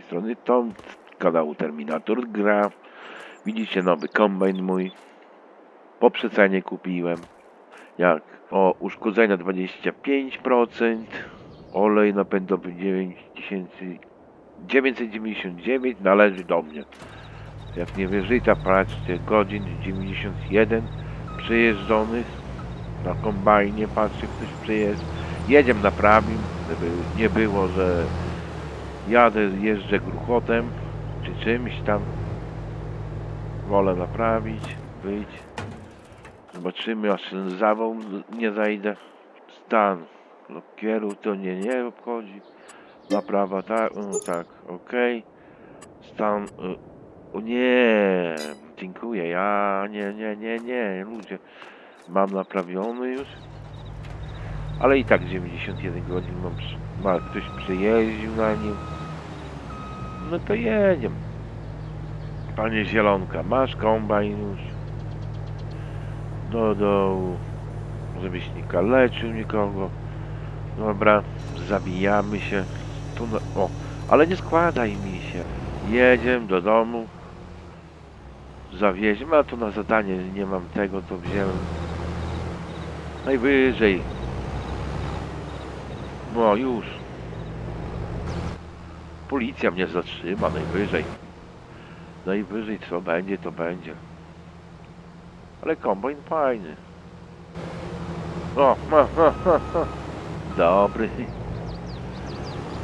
tej strony Tom z kanału Terminator Gra. Widzicie nowy kombajn mój. Po przecenie kupiłem. Jak? O, uszkodzenia 25%. Olej napędowy 9999 należy do mnie. Jak nie wierzycie, patrzcie, godzin 91 przejeżdżonych na kombajnie, patrzcie, ktoś przyjeżdża. Jedziemy naprawim, żeby nie było, że jadę, jeżdżę gruchotem, czy czymś tam. Wolę naprawić, być. Zobaczymy, aż ten zawał nie zajdę. Stan lokieru to nie, nie obchodzi. Naprawa, tak, o, tak, okej. Stan, y, o nie, dziękuję, ja, nie, nie, nie, nie, ludzie. Mam naprawiony już. Ale i tak 91 godzin mam, ma ktoś przyjeździł na nim. No to jedziemy. Panie Zielonka, masz kombajn już do dołu, żebyś nie kaleczył nikogo. Dobra, zabijamy się. Tu. O, ale nie składaj mi się. Jedziemy do domu. Zawieźmy, a tu na zadanie nie mam tego, to wziąłem. Najwyżej. No już. Policja mnie zatrzyma najwyżej. Najwyżej co będzie, to będzie. Ale kombajn fajny. O, ha, ha, ha, ha. Dobry.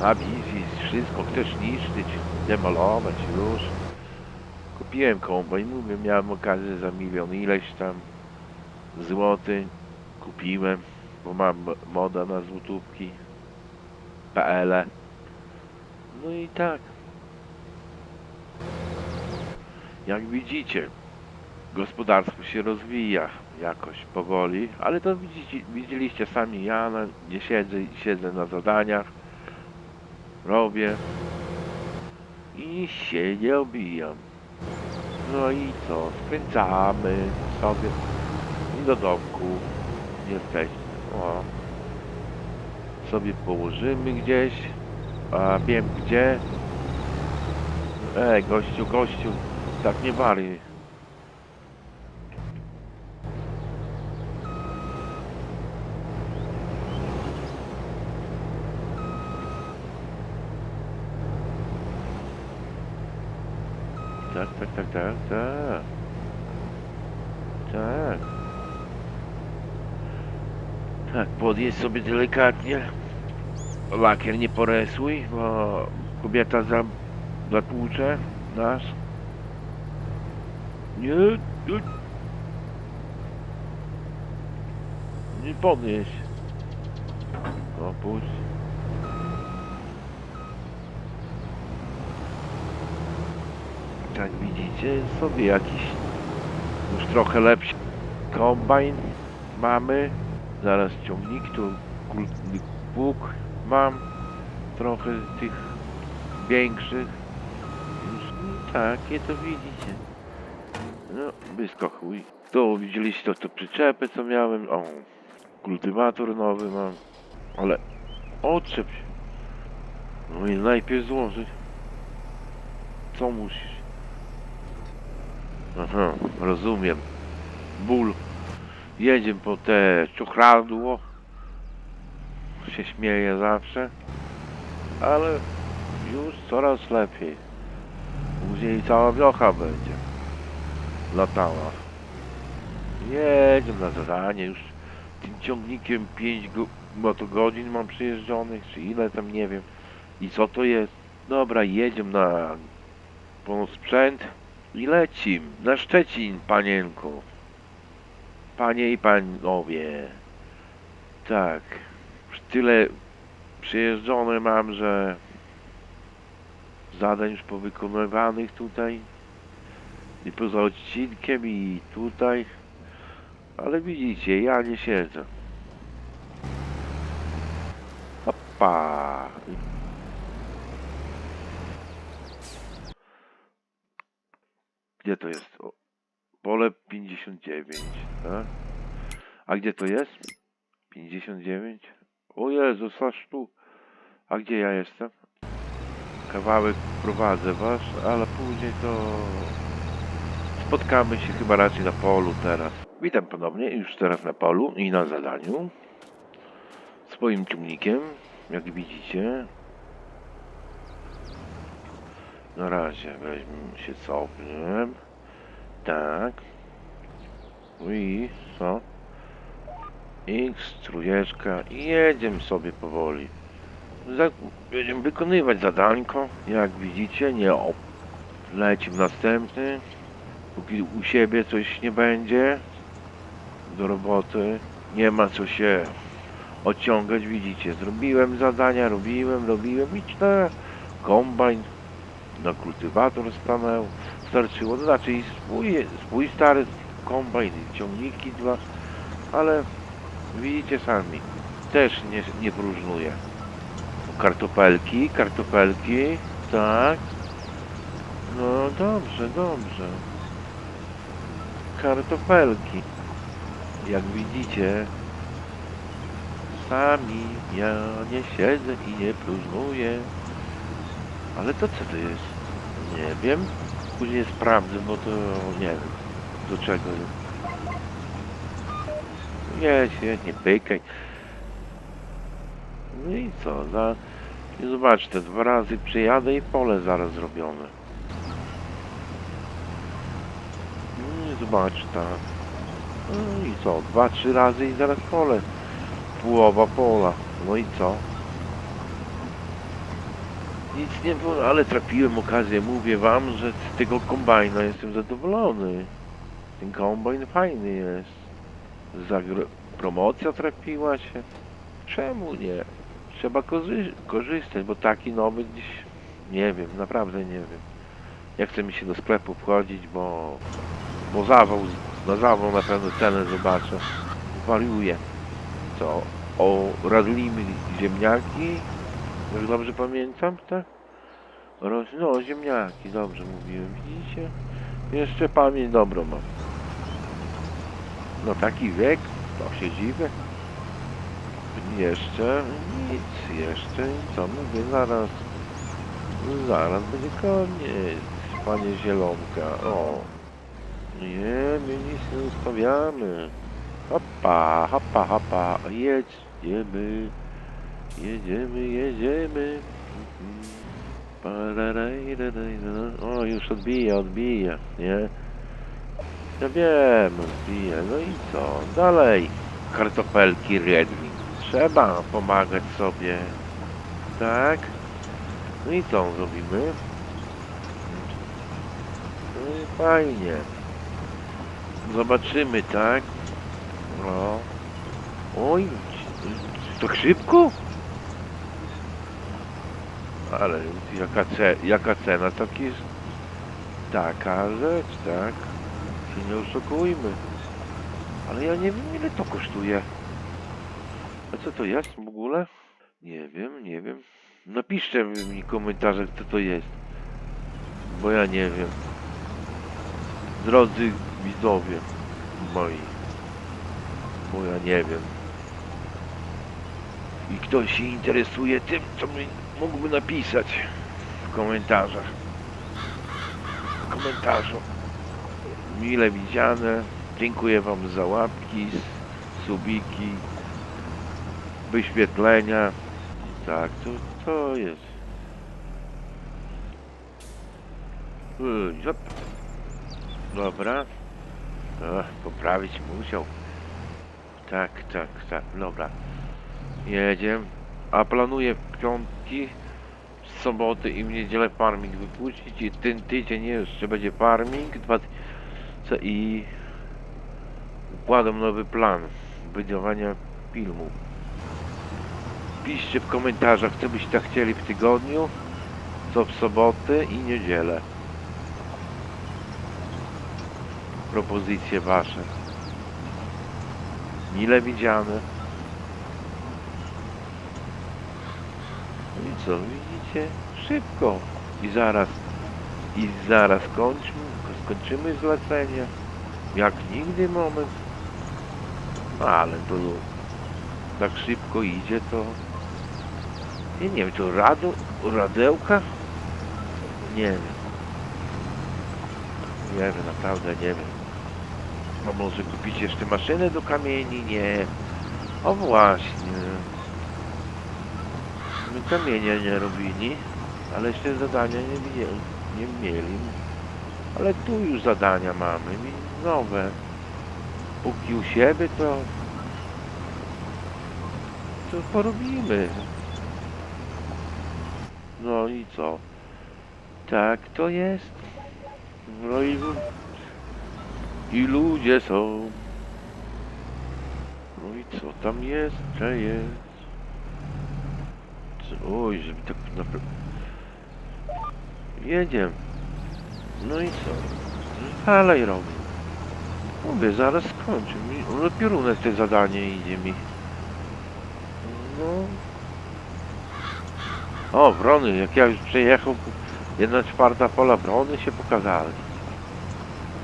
A widzisz, wszystko chcesz niszczyć, demolować już. Kupiłem kombajn, mówię, miałem okazję za milion ileś tam złoty. Kupiłem, bo mam moda na złotówki. PL. -e. No i tak. Jak widzicie, gospodarstwo się rozwija jakoś powoli, ale to widzicie, widzieliście sami, ja na, nie siedzę, siedzę na zadaniach, robię i się nie obijam. No i co, skręcamy sobie i do domku jesteśmy. O. Sobie położymy gdzieś, a wiem gdzie. Ej, gościu, gościu, tak nie bari. Tak, tak, tak, tak, tak. Tak. Tak, podjedź sobie delikatnie. Lakier nie poresuj, bo kobieta za, zatłucze nas. Nie, nie. Nie podnieś. No puść. Tak widzicie, sobie jakiś już trochę lepszy kombajn mamy. Zaraz ciągnik, tu pług mam. Trochę tych większych. Już takie to widzicie. No, blisko chuj. Tu widzieliście to, to przyczepy co miałem. O, kultywator nowy mam. Ale odczep się. No i najpierw złożyć. Co musisz? Aha, rozumiem. Ból. Jedziemy po te czuchradło. Się śmieję zawsze. Ale już coraz lepiej. Później cała wiocha będzie latała. Jedziemy na zadanie już. Tym ciągnikiem 5 go motogodzin mam przyjeżdżonych, czy ile tam nie wiem. I co to jest? Dobra, jedziemy na sprzęt i lecim na Szczecin, panienko. Panie i panowie. Tak. Tyle przyjeżdżone mam, że zadań już powykonywanych tutaj. I poza odcinkiem i tutaj. Ale widzicie, ja nie siedzę. Opa! Gdzie to jest? O, pole 59, tak? A gdzie to jest? 59? O Jezus, aż tu. A gdzie ja jestem? kawałek prowadzę was, ale później to spotkamy się chyba raczej na polu teraz. Witam ponownie, już teraz na polu i na zadaniu. Swoim ciągnikiem, jak widzicie. Na razie weźmy się cofniem. Tak. No I co? X, trójeczka i jedziemy sobie powoli. Będziemy wykonywać zadanko, jak widzicie, nie o. Leci w następny. Póki u siebie coś nie będzie do roboty, nie ma co się odciągać, widzicie. Zrobiłem zadania, robiłem, robiłem, idź na kombajn, na kultywator stanął, starczyło, to znaczy i swój, swój stary kombajn, i ciągniki dwa, ale widzicie sami, też nie, nie próżnuje. Kartopelki, kartopelki, tak. No dobrze, dobrze. Kartopelki. Jak widzicie, sami ja nie siedzę i nie próżnuję. Ale to co to jest? Nie wiem. Później sprawdzę, bo to nie wiem. Do czego. Nie, świetnie, pykaj. No i co, za... I zobaczcie, dwa razy przyjadę i pole zaraz zrobione. No i zobacz, tak. No i co, dwa, trzy razy i zaraz pole. Połowa pola. No i co? Nic nie było, ale trafiłem okazję. Mówię wam, że z tego kombajna jestem zadowolony. Ten kombajn fajny jest. Zagro... Promocja trafiła się. Czemu nie? Trzeba korzy- korzystać, bo taki nowy dziś nie wiem, naprawdę nie wiem. Nie chce mi się do sklepu wchodzić, bo bo zawał, na zawał na pewno cenę zobaczę. Wariuję. Co? O radlimy ziemniaki? Już dobrze pamiętam, tak? Roz... No, ziemniaki, dobrze mówiłem, widzicie? Jeszcze pamięć dobrą mam. No taki wiek, to się dziwię. Jeszcze nic, jeszcze co mówię, zaraz, zaraz będzie koniec, panie Zielonka, o. Nie, my nic nie ustawiamy. Hopa, hopa, hopa, jedziemy, jedziemy, jedziemy. Mhm. O, już odbija, odbija, nie? Ja wiem, odbija, no i co? Dalej, kartopelki Redwing. Trzeba pomagać sobie. Tak? No i co zrobimy? No i fajnie. Zobaczymy, tak? No. Oj, tak szybko? Ale jaka, ce, jaka cena, tak jest taka rzecz, tak? Się nie oszukujmy. Ale ja nie wiem ile to kosztuje. A co to jest w ogóle? Nie wiem, nie wiem. Napiszcie mi w komentarzach co to jest. Bo ja nie wiem. Drodzy widzowie moi. Bo ja nie wiem. I ktoś się interesuje tym, co mi mógłby napisać w komentarzach. W komentarzu. Mile widziane. Dziękuję wam za łapki, subiki, wyświetlenia. Tak, to, to jest. Zap. Dobra. Ach, poprawić musiał. Tak, tak, tak, dobra. Jedziemy. A planuję w piątki, w soboty i w niedzielę farming wypuścić i ten tydzień jeszcze będzie farming dwa i układam nowy plan wydawania filmu. Piszcie w komentarzach, co byście chcieli w tygodniu, co w soboty i niedzielę. Propozycje wasze. Mile widziane. No i co, widzicie? Szybko. I zaraz, i zaraz kończmy, skończymy zlecenie. Jak nigdy moment. Ale to tak szybko idzie to. Ja nie wiem, to radu, radełka Nie wiem. Nie wiem, naprawdę nie wiem. A może kupić jeszcze maszynę do kamieni? Nie. O właśnie. My kamienia nie robili, ale jeszcze zadania nie, nie mieli. Ale tu już zadania mamy, nowe. Póki u siebie to... To porobimy. No i co? Tak to jest. No i, i ludzie są. No i co tam jeszcze jest? Oj, żeby tak naprawdę... Jedziemy. No i co? Dalej robię. Mówię, zaraz skończę. Mi- piorunek te zadanie idzie mi. No. O, wrony, jak ja już przejechał, jedna czwarta pola wrony się pokazały.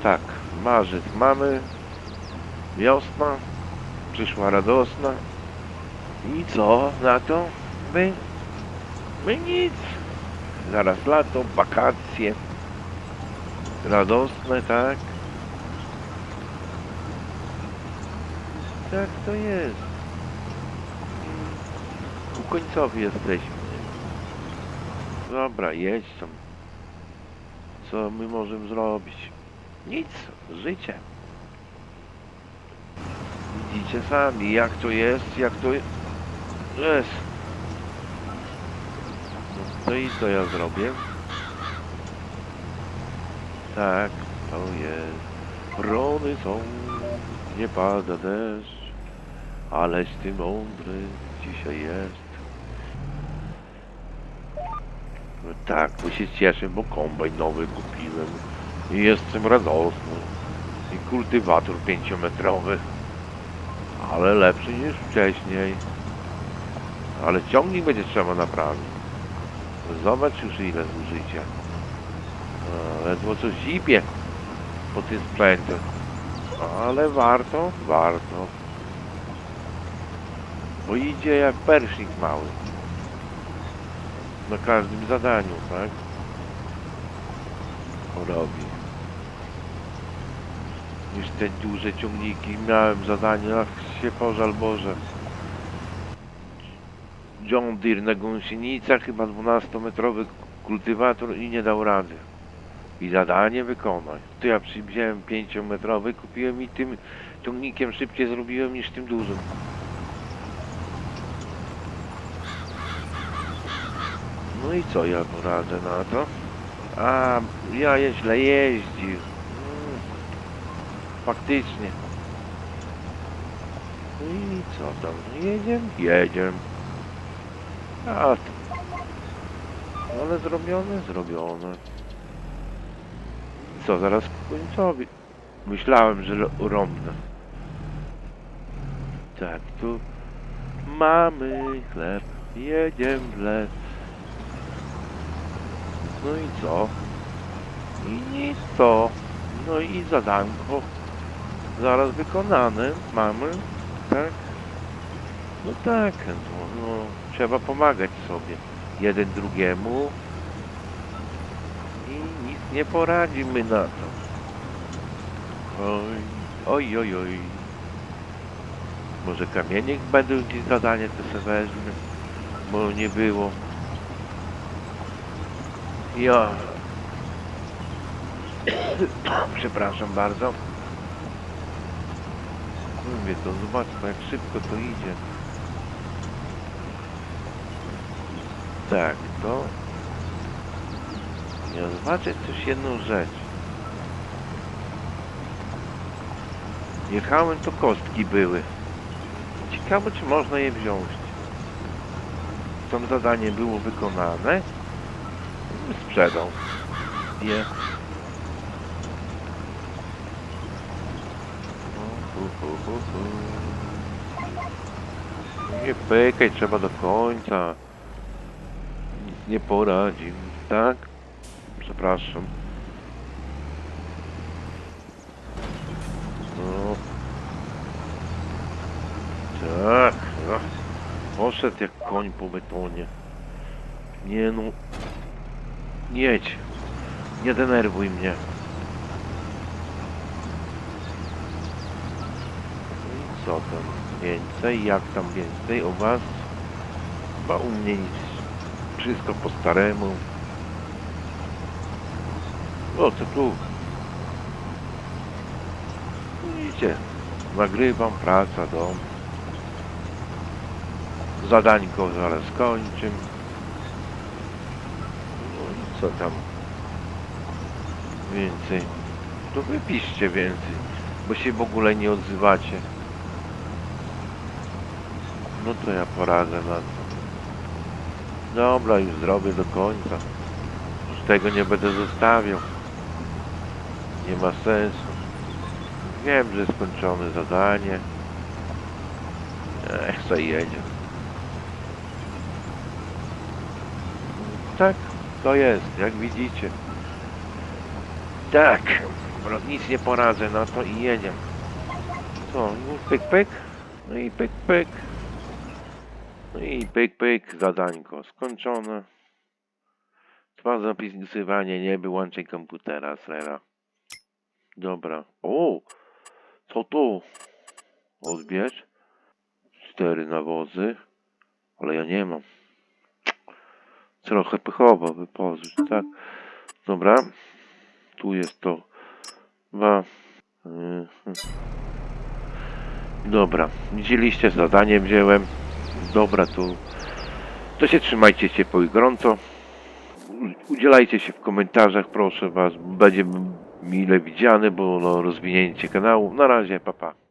Tak, marzec mamy, wiosna, przyszła radosna. I co na to? My, my nic. Zaraz lato, wakacje. Radosne, tak? Tak to jest. Ku końcowi jesteśmy. Dobra, jedź. Co my możemy zrobić? Nic, życie. Widzicie sami, jak to jest, jak to. Jest. No to i co ja zrobię? Tak, to jest. Rony są, nie pada deszcz, aleś ty mądry dzisiaj jest. No tak, bo się cieszę, bo kombajn nowy kupiłem i jestem radosny. I kultywator pięciometrowy, ale lepszy niż wcześniej. Ale ciągnik będzie trzeba naprawić. Zobacz już ile zużycia. Ledwo co zipie po tym sprzęcie. Ale warto, warto. Bo idzie jak persznik mały. Na każdym zadaniu, tak? Robi. Niż te duże ciągniki. Miałem zadanie, ach się pożal Boże. John Deere na gąsienicach, chyba 12-metrowy kultywator i nie dał rady. I zadanie wykonać. To ja przywziąłem 5-metrowy, kupiłem i tym ciągnikiem szybciej zrobiłem niż tym dużym. No i co ja poradzę na to? A, ja źle jeździł. Mm, faktycznie. No i co tam? Jedziemy? Jedziemy. A, ale zrobione? Zrobione. Co, zaraz końcowi. Myślałem, że ro- rąbnę. Tak, tu mamy chleb, jedziemy w les. No i co? I nic co? No i zadanko zaraz wykonane mamy, tak? No tak, no, no trzeba pomagać sobie jeden drugiemu i nic nie poradzimy na to. Oj, oj, oj, oj. Może kamieniek będą gdzieś zadanie, to se weźmy, bo nie było. Ja. Przepraszam bardzo. Mówię to, zobaczmy jak szybko to idzie. Tak, to... Ja zobaczę też jedną rzecz. Jechałem, to kostki były. Ciekawe, czy można je wziąć. To zadanie było wykonane. Sprzedał. Je. Nie pykaj, trzeba do końca. Nic nie poradzi, tak? Przepraszam. No. Tak, no. Poszedł jak koń po betonie. Nie no. Jedź. Nie denerwuj mnie. No co tam więcej? Jak tam więcej? U was? Chyba u mnie nic. Wszystko po staremu. O, co tu? Widzicie, nagrywam, praca, dom. Zadańko zaraz skończę. No i co tam więcej? To wypiszcie więcej, bo się w ogóle nie odzywacie. No to ja poradzę na to. Dobra, już zrobię do końca. Już tego nie będę zostawiał. Nie ma sensu. Wiem, że skończone zadanie. Ech, co jedzie. Tak, to jest, jak widzicie. Tak, nic nie poradzę na to i jedziemy. Co, no pyk pyk, no i pyk pyk. No i pyk pyk, zadańko skończone. Trwa zapisywanie, nie wyłączaj komputera, srera. Dobra. O! Co tu? Odbierz. Cztery nawozy. Ale ja nie mam. Trochę pychowo wypożyć, tak? Dobra. Tu jest to. Dwa. Mhm. Dobra. Widzieliście, zadanie wziąłem. Dobra, tu. To się trzymajcie ciepło i gorąco. Udzielajcie się w komentarzach, proszę was. Będzie mile widziane, bo no, rozwinięcie kanału. Na razie, papa. Pa.